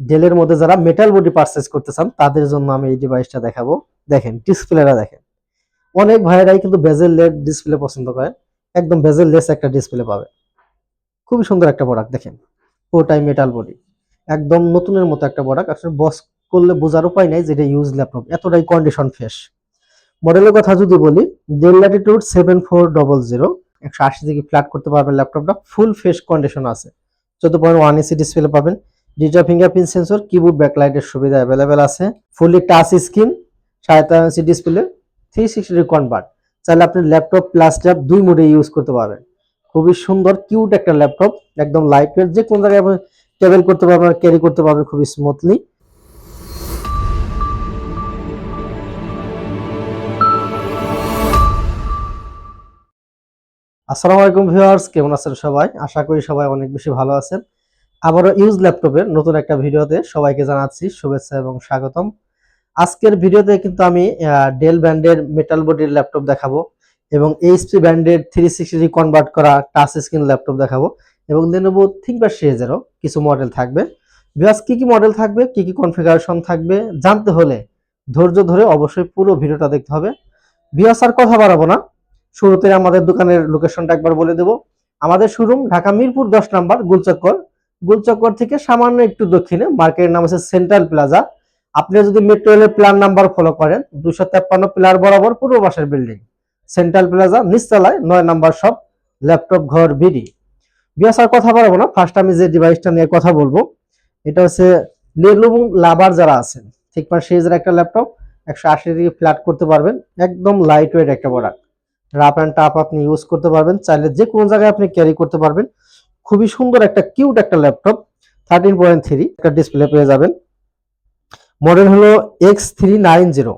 ডেলের মধ্যে যারা মেটাল বডি পারচেস করতে চান, তাদের জন্য আমি এই ডিভাইসটা দেখাবো। দেখেন ডিসপ্লেটা দেখেন। অনেক ভাইয়েরাই কিন্তু বেজেল লেস ডিসপ্লে পছন্দ করে। একদম বেজেল লেস একটা ডিসপ্লে পাবে। খুবই সুন্দর একটা প্রোডাক্ট দেখেন। পুরোটাই মেটাল বডি একদম নতুনের মতো একটা প্রোডাক্ট আসলে বস করলে বোঝার উপায় নাই যেটা ইউজ ল্যাপটপ এতটাই কন্ডিশন ফ্রেশ মডেলের কথা যদি বলি Dell Latitude seven four double zero একশো আশি থেকে ফ্ল্যাট করতে পারবেন ল্যাপটপটা ফুল ফ্রেশ কন্ডিশন আছে। চোদ্দ পয়েন্ট ওয়ান ইসি ডিসপ্লে পাবেন। ডিজিটাল ফিঙ্গারপ্রিন্ট সেন্সর কিবোর্ড ব্যাকলাইটের সুবিধা অ্যাভেলেবেল আছে। ফুলি টাচ স্ক্রিন সাড়ে inch display three sixty convert চাইলে আপনি ল্যাপটপ প্লাস ট্যাব দুই মোডে ইউজ করতে পারবেন। খুবই সুন্দর কিউট একটা ল্যাপটপ একদম লাইট ওয়েট যে কোনো জায়গায় আপনি ট্রাভেল করতে পারবেন ক্যারি করতে পারবেন খুবই স্মুথলি আসসালামু আলাইকুম ভিউয়ার্স, কেমন আছেন সবাই? আশা করি সবাই অনেক বেশি ভালো আছেন। আবারও ইউজ ল্যাপটপের নতুন একটা ভিডিওতে সবাইকে জানাচ্ছি শুভেচ্ছা এবং স্বাগতম। আজকের ভিডিওতে কিন্তু আমি ডেল ব্র্যান্ডের মেটাল বডির ল্যাপটপ দেখাবো এবং এইচপি ব্র্যান্ডের থ্রি সিক্সটি কনভার্ট করা টাচ স্ক্রিন ল্যাপটপ দেখাবো এবং লেনোভো থিঙ্কপ্যাড সিরিজেরও কিছু মডেল থাকবে। ভিউয়ার্স কী কী মডেল থাকবে, কি কি কনফিগারেশন থাকবে জানতে হলে ধৈর্য ধরে অবশ্যই পুরো ভিডিওটা দেখতে হবে। ভিউয়ার্স আর কথা বাড়াবো না। শুরুতে আমাদের দোকানের লোকেশনটা একবার বলে দেব। আমাদের শোরুম ঢাকা মিরপুর দশ নাম্বার, গুলচক্কর। গুলচক্কর থেকে সামান্য একটু দক্ষিণে মার্কেটের নাম আছে সেন্ট্রাল প্লাজা। আপনি যদি মেট্রো রেলের প্ল্যান নাম্বার ফলো করেন, দুশো তেপ্পান্ন প্লার বরাবর পূর্ব পাশের বিল্ডিং সেন্ট্রাল প্লাজা, নিচতলায় নয় নাম্বার সব ল্যাপটপ ঘর, বিডি। বিয়াস আর কথা বলব না ফার্স্ট আমি যে ডিভাইসটা নিয়ে কথা বলব, এটা হচ্ছে লেনোভো লাভার যারা আছেন, ঠিক পার সিরিজের একটা ল্যাপটপ একশো আশি ডিগ্রি ফ্ল্যাট করতে পারবেন, একদম লাইট ওয়েট একটা প্রোডাক্ট রাপ অ্যান্ড টাপ আপনি ইউজ করতে পারবেন, চাইলে যে কোনো জায়গায় আপনি ক্যারি করতে পারবেন। খুবই সুন্দর একটা কিউট একটা ল্যাপটপ থার্টিন পয়েন্ট থ্রি একটা ডিসপ্লে পেয়ে যাবেন। মডেল হলো X three nine zero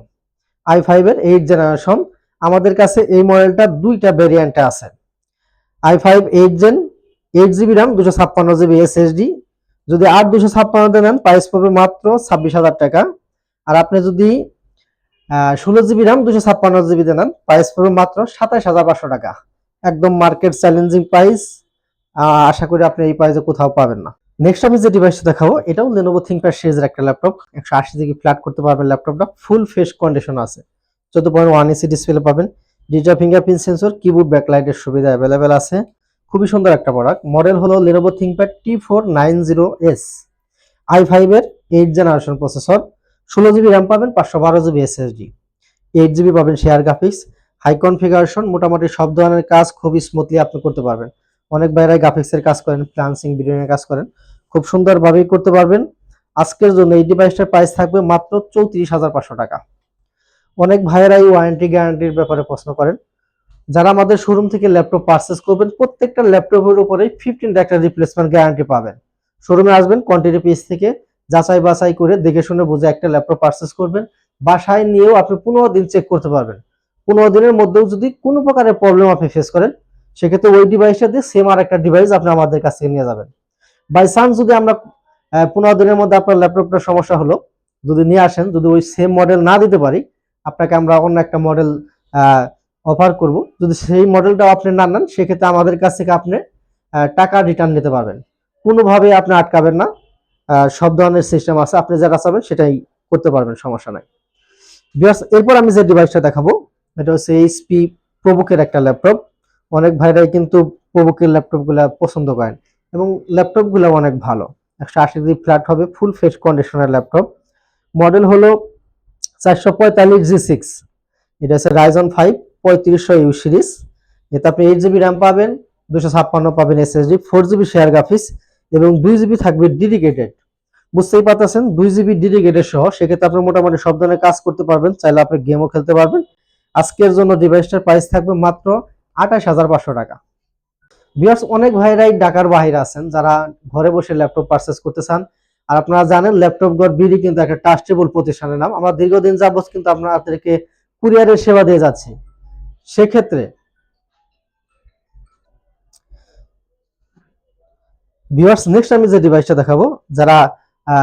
I ফাইভের এইট জেনারেশন আমাদের কাছে এই মডেলটা দুইটা ভেরিয়েন্টে আছে। I five eight gen eight GB RAM দুশো ছাপ্পান্ন জিবি এসএসডি যদি আট দুশো ছাপ্পান্নতে নেন প্রাইস পড়বে মাত্র ছাব্বিশ হাজার টাকা। আর আপনি যদি ষোলো জিবি র্যাম দুশো ছাপ্পান্ন জিবিতে নেন প্রাইস পড়বে মাত্র সাতাশ হাজার পাঁচশো টাকা। একদম মার্কেট চ্যালেঞ্জিং প্রাইস আশা করি আপনি এই প্রাইসে কোথাও পাবেন না। নেক্সট আমি যে ডিভাইসটা দেখাবো, এটাও লেনোভো থিঙ্কপ্যাড সিরিজের একটা ল্যাপটপ একশো আশি জিবি ফ্ল্যাট করতে পারবেন ল্যাপটপটা ফুল ফেস কন্ডিশন আছে। চোদ্দ পয়েন্ট ওয়ান ইসি ডিসপ্লে পাবেন। ডিজিটাল ফিঙ্গারপ্রিন্ট সেন্সর কিবোর্ড ব্যাকলাইটের সুবিধা অ্যাভেলেবেল আছে। খুবই সুন্দর একটা প্রোডাক্ট মডেল হলো Lenovo ThinkPad T four nine zero S I ফাইভের এইট জেনারেশন প্রসেসর ষোলো জিবি র্যাম পাবেন, পাঁচশো বারো জিবি এসএসডি এইট জিবি পাবেন শেয়ার গ্রাফিক্স হাই কনফিগারেশন মোটামুটি সব ধরনের কাজ খুবই স্মুথলি আপনি করতে পারবেন। অনেক বাইরে গ্রাফিক্সের কাজ করেন ফ্লান্সিং ভিডিওর কাজ করেন। খুব সুন্দরভাবেই করতে পারবেন। আজকের জন্য এই ডিভাইসটার প্রাইস থাকবে মাত্র চৌত্রিশ হাজার পাঁচশো টাকা। অনেক ভাইয়েরাই ওয়ারেন্টি গ্যারান্টির ব্যাপারে প্রশ্ন করেন। যারা আমাদের শোরুম থেকে ল্যাপটপ পারচেস করবেন, প্রত্যেকটা ল্যাপটপের উপরেই ফিফটিন একটা রিপ্লেসমেন্ট গ্যারান্টি পাবেন। শোরুমে আসবেন কোয়ান্টিটি পিস থেকে যাচাই বাছাই করে দেখে শুনে বুঝে একটা ল্যাপটপ পারচেস করবেন। বাসায় নিয়েও আপনি পনেরো দিন চেক করতে পারবেন। পনেরো দিনের মধ্যেও যদি কোনো প্রকারের প্রবলেম আপনি ফেস করেন সেক্ষেত্রে ওই ডিভাইসটা দিয়ে সেম আর একটা ডিভাইস আপনি আমাদের কাছ থেকে নিয়ে যাবেন। বাই চান্স যদি আমরা পনেরো দিনের মধ্যে আপনার ল্যাপটপটার সমস্যা হলো, যদি নিয়ে আসেন, যদি ওই সেম মডেল না দিতে পারি, আপনাকে আমরা অন্য একটা মডেল অফার করব। যদি সেই মডেলটা আপনি না নেন, সেক্ষেত্রে আমাদের কাছ থেকে আপনি টাকা রিটার্ন নিতে পারবেন। কোনোভাবে আপনি আটকাবেন না। সব ধরনের সিস্টেম আছে, আপনি যেটা চাবেন সেটাই করতে পারবেন, সমস্যা নাই। বিকজ এরপর আমি যে ডিভাইসটা দেখাবো, এটা হচ্ছে এইচপি প্রবুকের একটা ল্যাপটপ। অনেক ভাইরাই কিন্তু প্রবুকের ল্যাপটপগুলো পছন্দ করেন। এবং ল্যাপটপগুলো অনেক ভালো। একশো আশি ডিগ্রি ফ্ল্যাট হবে, ফুল ফেস কন্ডিশনের ল্যাপটপ। মডেল হলো চারশো পঁয়তাল্লিশ জি সিক্স। এটা হচ্ছে রাইজন ফাইভ পঁয়ত্রিশশো ইউ সিরিজ। এতে আপনি এইট জিবি র্যাম পাবেন দুশো ছাপ্পান্ন পাবেন SSD four GB share graphics এবং দুই জিবি থাকবে ডেডিকেটেড বুঝতেই পারতেছেন, দুই জিবি ডেডিকেটেড সহ, সেক্ষেত্রে আপনি মোটামুটি সব ধরনের কাজ করতে পারবেন, চাইলে আপনি গেমও খেলতে পারবেন। আজকের জন্য ডিভাইসটার প্রাইস থাকবে মাত্র আঠাশ হাজার পাঁচশো টাকা। বিয়ার্স অনেক ভাইরাই ঢাকার বাহিরে আছেন, যারা ঘরে বসে ল্যাপটপ পারচেস করতে চান। আর আপনারা জানেন ল্যাপটপ ঘর বিডি কিন্তু একটা ট্রাস্টেবল প্রতিষ্ঠানের নাম। আমরা দীর্ঘদিন যাবত কিন্তু আপনারা আপনাদেরকে কুরিয়ারের সেবা দিয়ে যাচ্ছি। সেক্ষেত্রে ভিউয়ার্স নেক্সট আমি যে ডিভাইসটা দেখাবো, যারা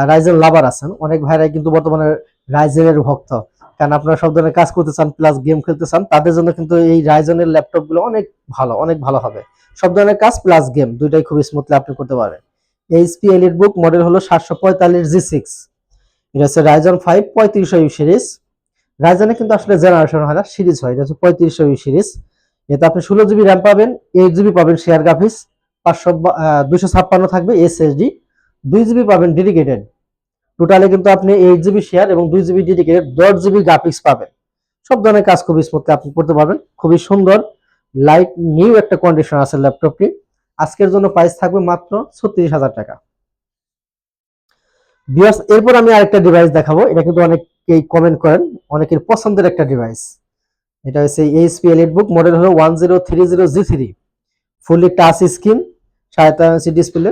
রাইজেন লাভার আছেন, অনেক ভাইরাই কিন্তু বর্তমানে রাইজেনের ভক্ত। কারণ আপনারা সব ধরনের কাজ করতে চান প্লাস গেম খেলতে চান, তাদের জন্য কিন্তু এই রাইজেনের ল্যাপটপগুলো অনেক ভালো অনেক ভালো হবে। সব ধরনের কাজ প্লাস গেম দুইটাই খুব স্মুথলি আপনি করতে পারবেন। এইচপি এলিট বুক মডেল হলো সাতশো পঁয়তাল্লিশ জি সিক্স এটা হচ্ছে রাইজন ফাইভ পঁয়ত্রিশশো ইউ সিরিজ রাইজনে কিন্তু আসলে জেনারেশন হয় না সিরিজ হয়। এটা হচ্ছে পঁয়ত্রিশশো ইউ সিরিজ এতে আপনি ষোলো জিবি র্যাম পাবেন এইট জিবি পাবেন শেয়ার গ্রাফিক্স পাঁচশো দুশো ছাপ্পান্ন থাকবে এসএসডি দুই জিবি পাবেন ডেডিকেটেড টোটালে কিন্তু আপনি এইট জিবি শেয়ার এবং দুই জিবি ডেডিকেটেড দশ জিবি গ্রাফিক্স পাবেন। সব ধরনের কাজ খুবই স্মুথলি আপনি করতে পারবেন। খুবই সুন্দর লাইট নিউ একটা কন্ডিশন আছে ল্যাপটপটি আজকের জন্য প্রাইস থাকবে মাত্র ছত্রিশ হাজার টাকা। বিয়ার্স এরপর আমি আরেকটা ডিভাইস দেখাবো। এটা কিন্তু অনেকেই কমেন্ট করেন, অনেকের পছন্দের একটা ডিভাইস এটা হচ্ছে এইচপি এলিট বুক মডেল হলো one zero three zero G three fully touch screen সাড়ে inch display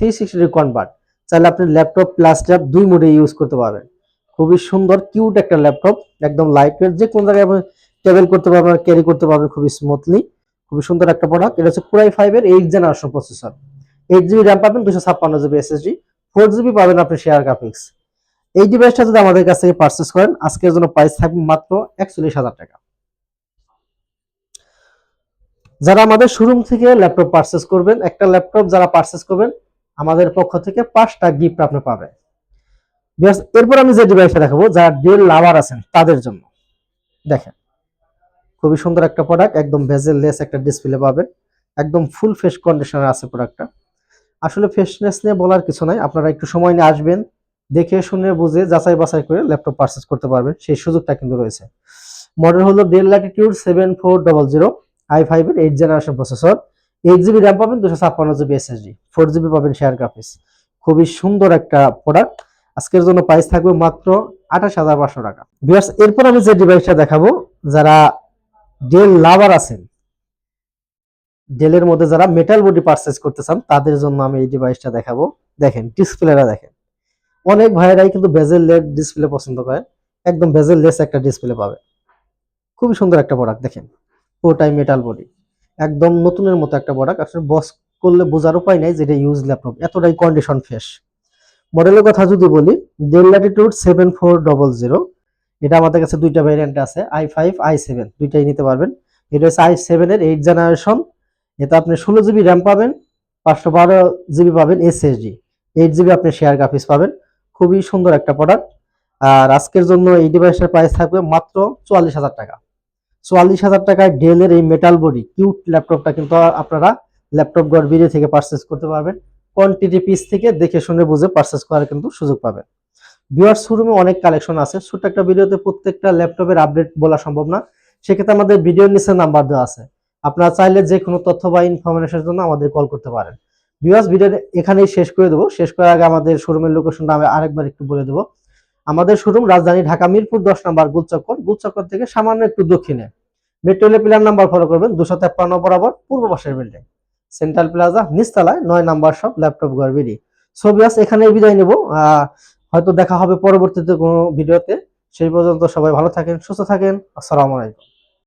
three sixty convert চাইলে আপনি ল্যাপটপ প্লাস ট্যাব দুই মোডে ইউজ করতে পারবেন। খুবই সুন্দর কিউট একটা ল্যাপটপ একদম লাইট ওয়েট যে কোনো জায়গায় আপনি ট্রাভেল করতে পারবেন ক্যারি করতে পারবেন খুবই স্মুথলি খুবই সুন্দর একটা প্রোডাক্ট এটা হচ্ছে পুরাই ফাইভের eight generation processor eight GB RAM পাবেন দুশো ছাপ্পান্ন জিবি এসএসডি ফোর জিবি পাবেন আপনি শেয়ার গ্রাফিক্স এই ডিভাইসটা যদি আমাদের কাছ থেকে পারচেস করেন, আজকের জন্য প্রাইস থাকবে মাত্র একচল্লিশ হাজার টাকা। যারা আমাদের শোরুম থেকে ল্যাপটপ পারচেস করবেন, একটা ল্যাপটপ যারা পারচেস করবেন আমাদের পক্ষ থেকে পাঁচটা গিফট আপনি পাবেন। এরপর আমি যে ডিভাইসটা দেখাবো, যারা ডেল লাভার আছেন, তাদের জন্য। দেখেন, খুবই সুন্দর একটা প্রোডাক্ট একদম ভেজেল লেস একটা ডিসপ্লে পাবেন। একদম ফুল ফ্রেশ কন্ডিশনে আছে প্রোডাক্টটা আসলে ফ্রেশনেস নিয়ে বলার কিছু নাই, আপনারা একটু সময় নিয়ে আসবেন, দেখে শুনে বুঝে যাচাই বাছাই করে ল্যাপটপ পারচেস করতে পারবেন, সেই সুযোগটা কিন্তু রয়েছে। মডেল হলো Dell Latitude seven four double zero I ফাইভের eight generation processor eight GB RAM পাবেন দুশো ছাপ্পান্ন জিবি এসএসডি ফোর জিবি পাবেন শেয়ার গ্রাফিক্স খুবই সুন্দর একটা প্রোডাক্ট আজকের জন্য প্রাইস থাকবে মাত্র আঠাশ হাজার পাঁচশো টাকা। ভিউয়ার্স এরপর আমি যে ডিভাইসটা দেখাবো, যারা ডেল লাভার আছেন ডেলের মধ্যে যারা মেটাল বডি পারচেস করতে চান, তাদের জন্য আমি এই ডিভাইসটা দেখাবো। দেখেন ডিসপ্লেটা দেখেন। অনেক ভাইয়েরাই কিন্তু বেজেল লেস ডিসপ্লে পছন্দ করে। একদম বেজেল লেস একটা ডিসপ্লে পাবে। খুবই সুন্দর একটা প্রোডাক্ট দেখেন। পুরোটাই মেটাল বডি একদম নতুনের মতো একটা প্রোডাক্ট আসলে বস করলে বোঝার উপায় নাই যে এটা ইউজ ল্যাপটপ এতটাই কন্ডিশন ফ্রেশ মডেলের কথা যদি বলি Dell Latitude seven four double zero এটা আমাদের কাছে দুইটা ভ্যারিয়েন্ট আছে আই ফাইভ আই সেভেন দুইটাই নিতে পারবেন। এটা হচ্ছে আই সেভেনের এইট জেনারেশন এতে আপনি ষোলো জিবি র্যাম পাবেন, পাঁচশো বারো জিবি পাবেন এসএসডি এইট জিবি আপনি শেয়ার গ্রাফিক্স পাবেন। খুবই সুন্দর একটা প্রোডাক্ট আর আজকের জন্য এই ডিভাইসের প্রাইস থাকবে মাত্র চুয়াল্লিশ হাজার টাকা। চুয়াল্লিশ হাজার টাকায় ডেলের এই মেটাল বডি কিউট ল্যাপটপটা কিন্তু আপনারা ল্যাপটপ গড় থেকে পারচেস করতে পারবেন। কোয়ান্টিটি পিস থেকে দেখে শুনে বুঝে পারচেস করার কিন্তু সুযোগ পাবেন। ভিউয়ার শোরুমে অনেক কালেকশন আছে। ছোট্ট একটা ভিডিওতে প্রত্যেকটা ল্যাপটপের আপডেট বলা সম্ভব না। সেক্ষেত্রে আমাদের ভিডিওর নিচে নাম্বার দেওয়া আছে। আপনারা চাইলে যে কোনো তথ্য বা ইনফরমেশনের জন্য আমাদের কল করতে পারেন। ভিউয়ার্স ভিডিও এখানেই শেষ করে দেবো। শেষ করার আগে আমাদের শোরুমের লোকেশনটা আমি আরেকবার একটু বলে দেবো। আমাদের শোরুম রাজধানী ঢাকা মিরপুর দশ নম্বর গুলচক্কর। গুলচক্কর থেকে সামান্য একটু দক্ষিণে। মেট্রোলে প্ল্যান নাম্বার ফলো করবেন, দুশো তেপ্পান্ন বরাবর পূর্ব পাশের বিল্ডিং সেন্ট্রাল প্লাজা নিচতলায় নয় নাম্বার সব ল্যাপটপ গড়বিডি ছবিয়াস এখানে বিদায় নেব। হয়তো দেখা হবে পরবর্তীতে কোনো ভিডিওতে সেই পর্যন্ত সবাই ভালো থাকেন, সুস্থ থাকেন। আসসালামু আলাইকুম।